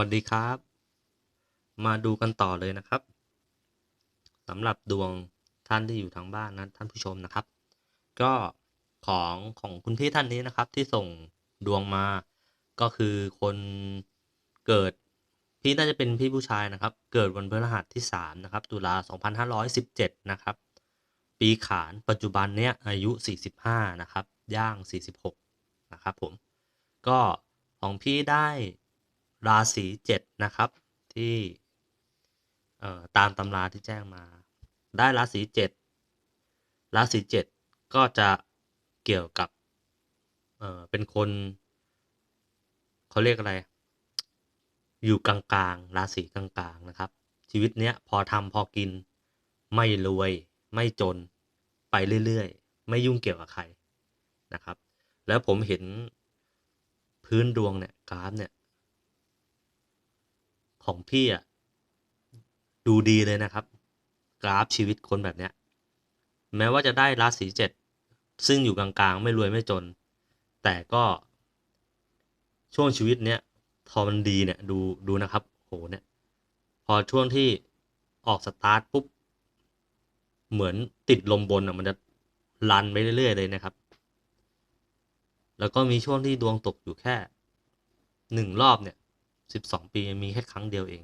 วัสดีครับ มาดูกันต่อเลยนะครับสำหรับดวงท่านที่อยู่ทางบ้านนะท่านผู้ชมนะครับ ก็ของของคุณพี่ท่านนี้นะครับ ที่ส่งดวงมาก็คือคนเกิดพี่น่าจะเป็นพี่ผู้ชายนะครับ เกิดวันพฤหัสที่3นะครับตุลา2517 นะครับ ปีขานปัจจุบันเนี้ยอายุ 45 นะครับ ย่าง 46 นะครับผม ก็ของพี่ได้ ราศี7นะครับ ที่ตามตำราที่แจ้งมา ได้ราศี7ราศี7ก็จะเกี่ยวกับเเป็นคนเขาเรียกอะไร อยู่กลางๆ ราศีกลางๆนะครับ ชีวิตเนี้ยพอทำพอกินไม่รวยไม่จนไปเรื่อยๆ ไม่ยุ่งเกี่ยวกับใครนะครับ แล้วผมเห็นพื้นดวงเนี่ยกราฟเนี่ย ของพี่อะดูดีเลยนะครับ กราฟชีวิตคนแบบเนี้ย แม้ว่าจะได้ราศีเจ็ดซึ่งอยู่กลางๆ ไม่รวยไม่จน แต่ก็ช่วงชีวิตเนี้ยพอมันดีเนี่ยดูดูนะครับโหเนี่ย พอช่วงที่ออกสตาร์ทปุ๊บ เหมือนติดลมบนอะมันจะรันไปเรื่อยๆเลยนะครับ แล้วก็มีช่วงที่ดวงตกอยู่แค่หนึ่งรอบเนี่ย สิบสองปีมีแค่ครั้งเดียวเอง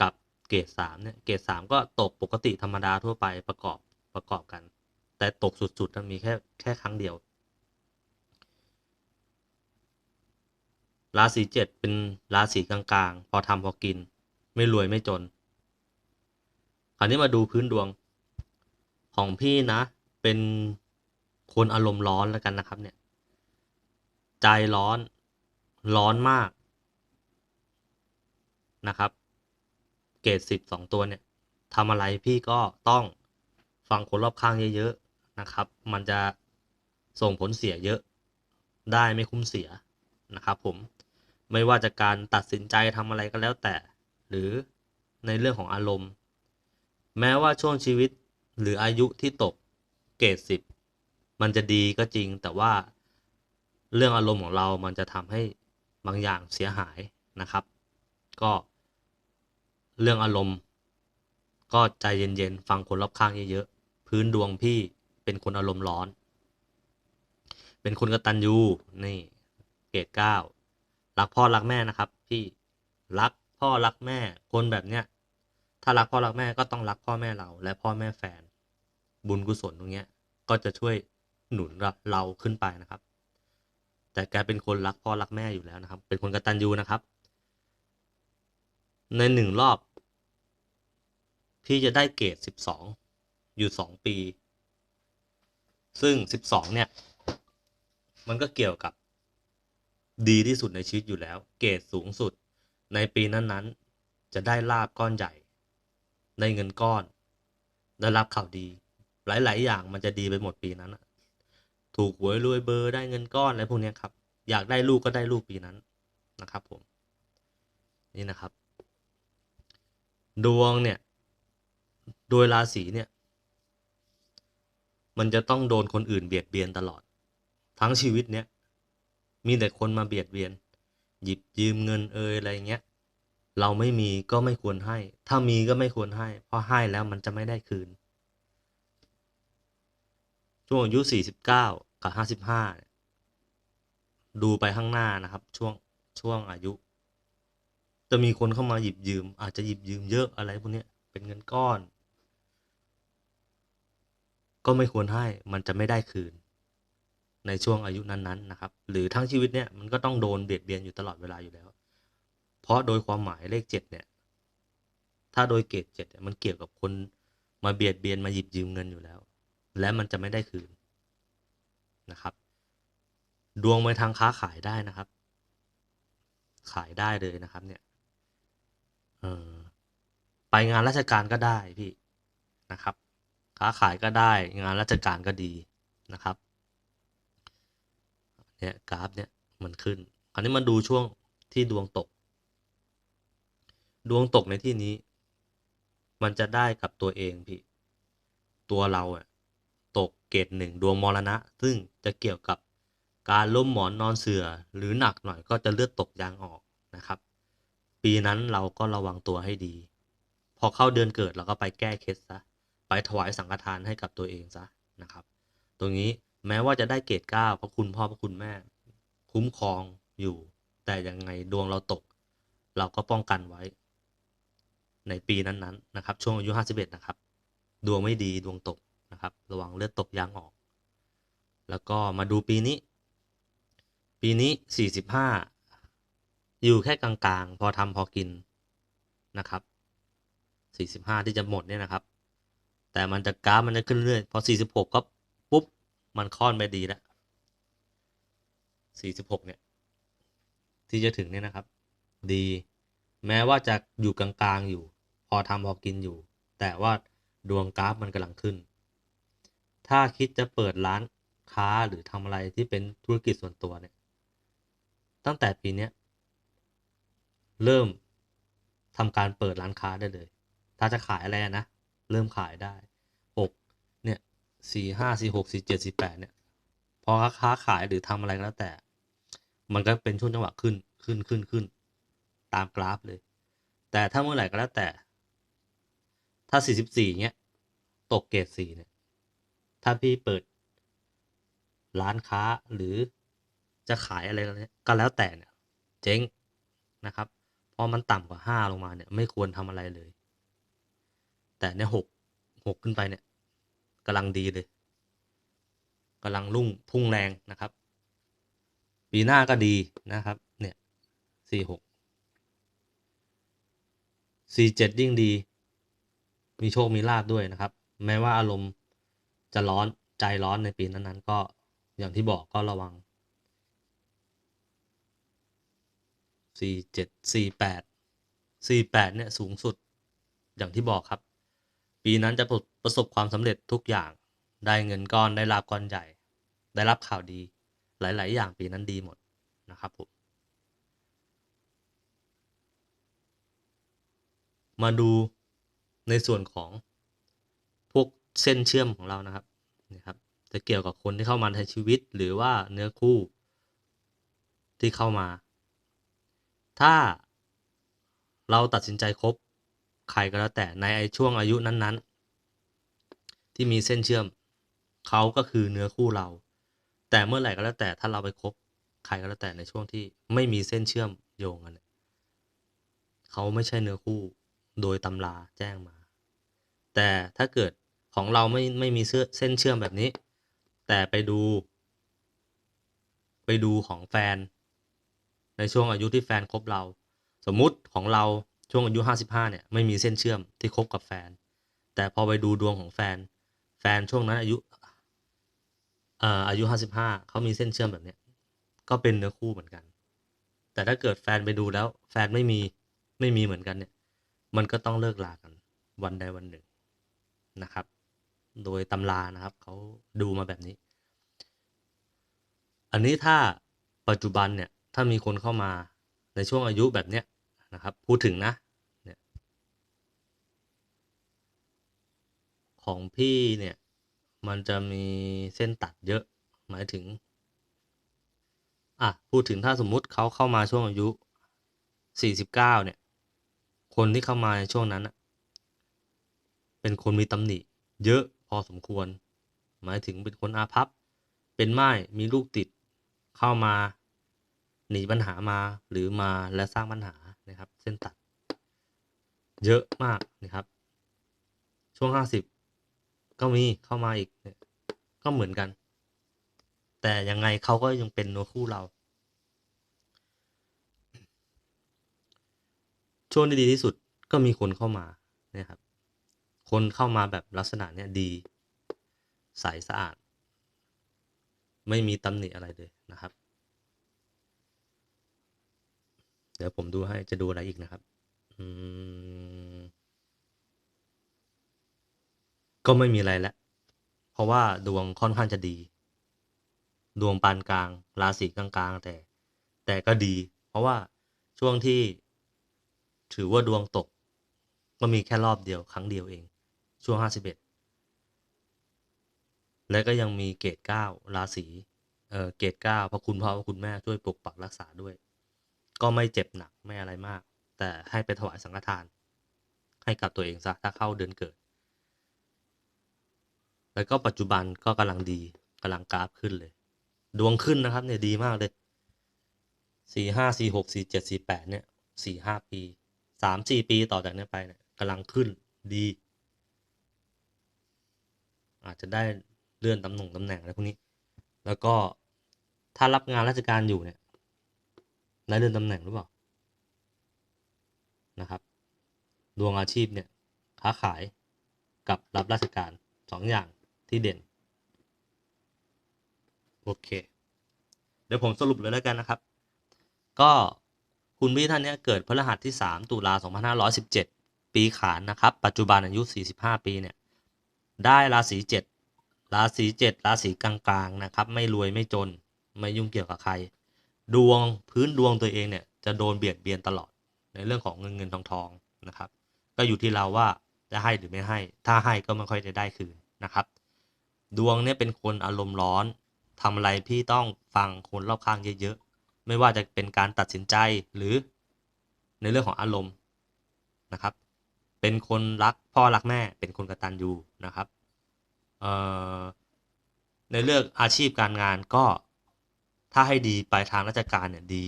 กับเกรดสามเนี่ยเกรดสามก็ตกปกติธรรมดาทั่วไปประกอบประกอบกัน แต่ตกสุดๆมันมีแค่แค่ครั้งเดียว ราศีเจ็ดเป็นราศีกลางๆ พอทำพอกิน ไม่รวยไม่จน คราวนี้มาดูพื้นดวงของพี่นะ เป็นคนอารมณ์ร้อนแล้วกันนะครับเนี่ย ใจร้อนร้อนมาก นะครับ เกรดสิบสองตัวเนี่ยทำอะไรพี่ก็ต้องฟังคนรอบข้างเยอะๆนะครับ มันจะส่งผลเสียเยอะได้ไม่คุ้มเสียนะครับผมไม่ว่าจะการตัดสินใจทำอะไรก็แล้วแต่ หรือในเรื่องของอารมณ์ แม้ว่าช่วงชีวิตหรืออายุที่ตกเกรดสิบมันจะดีก็จริง แต่ว่าเรื่องอารมณ์ของเรามันจะทำให้บางอย่างเสียหายนะครับ ก็ เรื่องอารมณ์ ก็ใจเย็นๆ ฟังคนรอบข้างเยอะๆ พื้นดวงพี่เป็นคนอารมณ์ร้อน เป็นคนกระตัญญูนี่เกรดเก้ารักพ่อรักแม่นะครับ พี่รักพ่อรักแม่ คนแบบเนี้ยถ้ารักพ่อรักแม่ก็ต้องรักพ่อแม่เรา และพ่อแม่แฟน บุญกุศลตรงเนี้ย ก็จะช่วยหนุนเราขึ้นไปนะครับ แต่แกเป็นคนรักพ่อรักแม่อยู่แล้วนะครับ เป็นคนกระตัญญูนะครับ ในหนึ่งรอบ พี่จะได้เกรดสิบสองอยู่สองปี ซึ่งสิบสองเนี่ย มันก็เกี่ยวกับ ดีที่สุดในชีวิตอยู่แล้ว เกรดสูงสุด ในปีนั้นๆ จะได้ลาบก้อนใหญ่ ได้เงินก้อน ได้รับข่าวดี หลายๆ อย่างมันจะดีไปหมดปีนั้นถูกหวยรวยเบอร์ได้เงินก้อนอะไรพวกนี้ครับ อยากได้ลูกก็ได้ลูกปีนั้นนะครับผม นี่นะครับ ดวงเนี่ย โดยราศีเนี่ย มันจะต้องโดนคนอื่นเบียดเบียนตลอด ทั้งชีวิตเนี่ย มีแต่คนมาเบียดเบียน หยิบยืมเงินเอยอะไรเงี้ย เราไม่มีก็ไม่ควรให้ ถ้ามีก็ไม่ควรให้ เพราะให้แล้วมันจะไม่ได้คืน ช่วงอายุสี่สิบเก้ากับห้าสิบห้าดูไปข้างหน้านะครับ ช่วงช่วงอายุ จะมีคนเข้ามาหยิบยืม อาจจะหยิบยืมเยอะอะไรพวกนี้เป็นเงินก้อน ก็ไม่ควรให้มันจะไม่ได้คืน ในช่วงอายุนั้นๆนนะครับ หรือทั้งชีวิตเนี่ยมันก็ต้องโดนเบียดเบียนอยู่ตลอดเวลาอยู่แล้ว เพราะโดยความหมายเลขเจ็ดเนี่ย ถ้าโดยเกรดเจ็ดมันเกี่ยวกับคนมาเบียดเบียนมาหยิบยืมเงินอยู่แล้ว และมันจะไม่ได้คืนนะครับ ดวงไปทางค้าขายได้นะครับ ขายได้เลยนะครับเนี่ย เออไปงานราชการก็ได้พี่นะครับ ค้าขายก็ได้งานราชการก็ดีนะครับเนี่ยกราฟเนี่ยมันขึ้น คราวนี้มาดูช่วงที่ดวงตก ดวงตกในที่นี้ มันจะได้กับตัวเองพี่ ตัวเราอะตกเกรดหนึ่งดวงมรณะ ซึ่งจะเกี่ยวกับการล้มหมอนนอนเสือหรือหนักหน่อยก็จะเลือดตกยางออกนะครับ ปีนั้นเราก็ระวังตัวให้ดี พอเข้าเดือนเกิดเราก็ไปแก้เคล็ดซะ ไปถวายสังฆทานให้กับตัวเองซะนะครับ ตรงนี้แม้ว่าจะได้เกรดเก้าเพราะคุณพ่อเพราะคุณแม่ คุ้มครองอยู่ แต่ยังไงดวงเราตก เราก็ป้องกันไว้ ในปีนั้นๆนะครับ ช่วงอายุ51นะครับ ดวงไม่ดีดวงตกนะครับ ระวังเลือดตกยางออก แล้วก็มาดูปีนี้ ปีนี้45 อยู่แค่กลางๆ พอทำพอกินนะครับ 45 ที่จะหมดเนี่ยนะครับ แต่มันจะกราฟมันจะขึ้นเรื่อยพอ 46 ก็ปุ๊บ มันค่อนไปดีแล้ว 46 เนี่ย ที่จะถึงเนี่ยนะครับ ดีแม้ว่าจะอยู่กลางๆอยู่ พอทำพอกินอยู่ แต่ว่าดวงกราฟมันกำลังขึ้น ถ้าคิดจะเปิดร้านค้าหรือทำอะไรที่เป็นธุรกิจส่วนตัวเนี่ย ตั้งแต่ปีเนี้ เริ่มทำการเปิดร้านค้าได้เลย ถ้าจะขายอะไรนะ เริ่มขายได้หกเนี่ยสี่ห้าสี่หกสี่เจ็ดสี่แปดเนี่ย พอค้าขายหรือทำอะไรก็แล้วแต่ มันก็เป็นช่วงจังหวะขึ้นขึ้นขึ้นขึ้น ตามกราฟเลย แต่ถ้าเมื่อไหร่ก็แล้วแต่ ถ้าสี่สิบสี่เนี้ยตกเกรดสี่เนี่ย ถ้าพี่เปิด ร้านค้าหรือจะขายอะไรก็แล้วแต่เนี่ย เจ๊งนะครับ พราะมันต่ำกว่าห้าลงมาเนี่ย ไม่ควรทำอะไรเลย แต่เนี่ยหกหกขึ้นไปเนี่ยกำลังดีเลยกำลังรุ่งพุ่งแรงนะครับ ปีหน้าก็ดีนะครับ เนี่ยสี่หกสี่เจ็ดยิ่งดี มีโชคมีลาบด้วยนะครับ แม้ว่าอารมณ์จะร้อนใจร้อนในปีนั้นๆ ก็อย่างที่บอกก็ระวัง สี่เจ็ดสี่แปดสี่แปดเนี่ยสูงสุดอย่างที่บอกครับ ปีนั้นจะประสบความสำเร็จทุกอย่าง ได้เงินก้อนได้ลาบก้อนใหญ่ ได้รับข่าวดีหลาย ๆ อย่างปีนั้นดีหมดนะครับผมมาดูในส่วนของพวกเส้นเชื่อมของเรานะครับนี่ครับจะเกี่ยวกับคนที่เข้ามาในชีวิตหรือว่าเนื้อคู่ที่เข้ามา ถ้าเราตัดสินใจคบใครก็แล้วแต่ในช่วงอายุนั้นๆ ที่มีเส้นเชื่อมเขาก็คือเนื้อคู่เรา แต่เมื่อไหร่ก็แล้วแต่ถ้าเราไปคบใครก็แล้วแต่ในช่วงที่ไม่มีเส้นเชื่อมโยงกันเขาไม่ใช่เนื้อคู่โดยตำราแจ้งมา แต่ถ้าเกิดของเราไม่ไม่มีเส้นเชื่อมแบบนี้ แต่ไปดู ไปดูของแฟน ในช่วงอายุที่แฟนคบเรา สมมุติของเราช่วงอายุ 55 เนี่ยไม่มีเส้นเชื่อมที่คบกับแฟน แต่พอไปดูดวงของแฟน แฟนช่วงนั้นอายุเอ่ออายุ 55 เขามีเส้นเชื่อมแบบเนี้ยก็เป็นเนื้อคู่เหมือนกัน แต่ถ้าเกิดแฟนไปดูแล้ว แฟนไม่มีไม่มีเหมือนกันเนี่ย มันก็ต้องเลิกลากันวันใดวันหนึ่งนะครับ โดยตำรานะครับเขาดูมาแบบนี้ อันนี้ถ้าปัจจุบันเนี่ย ถ้ามีคนเข้ามาในช่วงอายุแบบเนี้ยนะครับ พูดถึงนะเนี่ยของพี่เนี่ยมันจะมีเส้นตัดเยอะหมายถึงอะพูดถึงถ้าสมมุติเขาเข้ามาช่วงอายุ 49 เนี่ย คนที่เข้ามาในช่วงนั้นเป็นคนมีตำหนิ เยอะพอสมควร หมายถึงเป็นคนอาภัพ เป็นไม้มีลูกติดเข้ามา หนีปัญหามาหรือมาและสร้างปัญหานะครับ เส้นตัด เยอะมากนะครับ ช่วง50ก็มีเข้ามาอีกก็เหมือนกัน แต่ยังไงเขาก็ยังเป็นเนื้อคู่เรา ช่วงที่ดีที่สุดก็มีคนเข้ามาเนี่ยครับ คนเข้ามาแบบลักษณะเนี้ยดีใสสะอาด ไม่มีตำหนิอะไรเลยนะครับ เดี๋ยวผมดูให้จะดูอะไรอีกนะครับอืมก็ไม่มีอะไรแล้ว เพราะว่าดวงค่อนข้างจะดี ดวงปานกลาง ราศีกลางๆ แต่ แต่ก็ดี เพราะว่าช่วงที่ถือว่าดวงตก ก็มีแค่รอบเดียวครั้งเดียวเอง ช่วงห้าสิบเอ็ดและก็ยังมีเกรดเก้าราศีเออเกรดเก้าพระคุณพ่อพระคุณแม่ช่วยปกปักรักษาด้วย ก็ไม่เจ็บหนักไม่อะไรมาก แต่ให้ไปถวายสังฆทาน ให้กับตัวเองซะถ้าเข้าเดือนเกิด แล้วก็ปัจจุบันก็กำลังดีกำลังกราฟขึ้นเลย ดวงขึ้นนะครับเนี่ยดีมากเลยสี่ห้าสี่หกสี่เจ็ดสี่แปดเนี่ยสี่ห้าปีสามสี่ปีต่อจากนี้ไปเนี่ยกำลังขึ้นดี อาจจะได้เลื่อนตำแหน่งตำแหน่งอะไรพวกนี้ แล้วก็ถ้ารับงานราชการอยู่เนี่ย ได้เลื่อนตำแหน่งหรือเปล่านะครับ ดวงอาชีพเนี่ยค้าขายกับรับราชการสองอย่างที่เด่น โอเค เดี๋ยวผมสรุปเลยแล้วกันนะครับ ก็คุณพี่ท่านเนี้ยเกิดพฤหัสที่ 3 ตุลา2517 ปีขานนะครับ ปัจจุบันอายุ 45 ปีเนี่ยได้ราศี7ราศี7ราศีกลางๆนะครับ ไม่รวยไม่จน ไม่ยุ่งเกี่ยวกับใคร ดวงพื้นดวงตัวเองเนี่ยจะโดนเบียดเบียนตลอดในเรื่องของเงินเงินทองทองนะครับ ก็อยู่ที่เราว่าจะให้หรือไม่ให้ ถ้าให้ก็ไม่ค่อยจะได้คืนนะครับ ดวงเนี่ยเป็นคนอารมณ์ร้อนทำอะไรพี่ต้องฟังคนรอบข้างเยอะๆ ไม่ว่าจะเป็นการตัดสินใจหรือในเรื่องของอารมณ์นะครับ เป็นคนรักพ่อรักแม่ เป็นคนกระตัญญูนะครับในเรื่องอาชีพการงานก็ ถ้าให้ดีไปทางราชการเนี่ยดี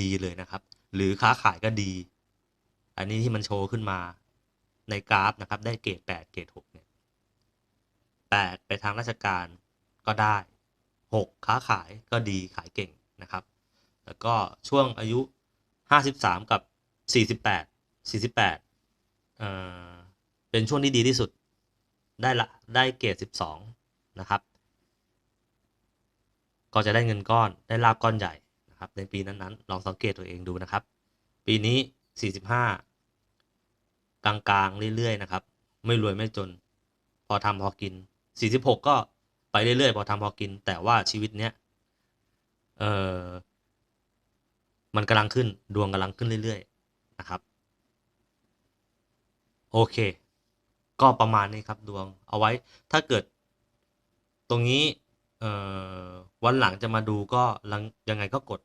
ดีเลยนะครับ หรือค้าขายก็ดี อันนี้ที่มันโชว์ขึ้นมาในกราฟนะครับ ได้เกรด8เกรด6เนี่ย8ไปทางราชการก็ได้ 6 ค้าขายก็ดีขายเก่งนะครับ แล้วก็ช่วงอายุ 53 กับ 48 48เอ่อเป็นช่วงที่ดีที่สุด ได้ละได้เกรด 12 นะครับ ก็จะได้เงินก้อนได้ลาบก้อนใหญ่นะครับในปีนั้นๆ ลองสังเกตตัวเองดูนะครับ ปีนี้ 45 กลางๆเรื่อยๆนะครับ ไม่รวยไม่จน พอทำพอกิน 46 ก็ไปเรื่อยๆ พอทำพอกิน แต่ว่าชีวิตเนี้ยเออมันกำลังขึ้นดวงกำลังขึ้นเรื่อยๆนะครับโอเค ก็ประมาณนี้ครับดวงเอาไว้ถ้าเกิดตรงนี้ เอ่อวันหลังจะมาดูก็ลังยังไงก็กด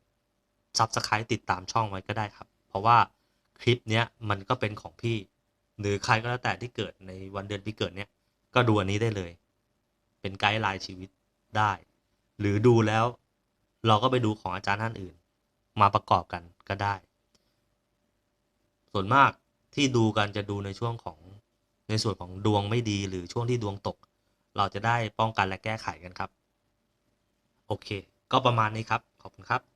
Subscribe ติดตามช่องไว้ก็ได้ครับ เพราะว่าคลิปเนี้ยมันก็เป็นของพี่ หรือใครก็แล้วแต่ที่เกิดในวันเดือนปีเกิดเนี้ยก็ดูอันนี้ได้เลย เป็นไกด์ไลน์ชีวิตได้ หรือดูแล้วเราก็ไปดูของอาจารย์ท่านอื่น มาประกอบกันก็ได้ ส่วนมากที่ดูกันจะดูในช่วงของในส่วนของดวงไม่ดีหรือช่วงที่ดวงตก เราจะได้ป้องกันและแก้ไขกันครับ โอเค ก็ประมาณนี้ครับ ขอบคุณครับ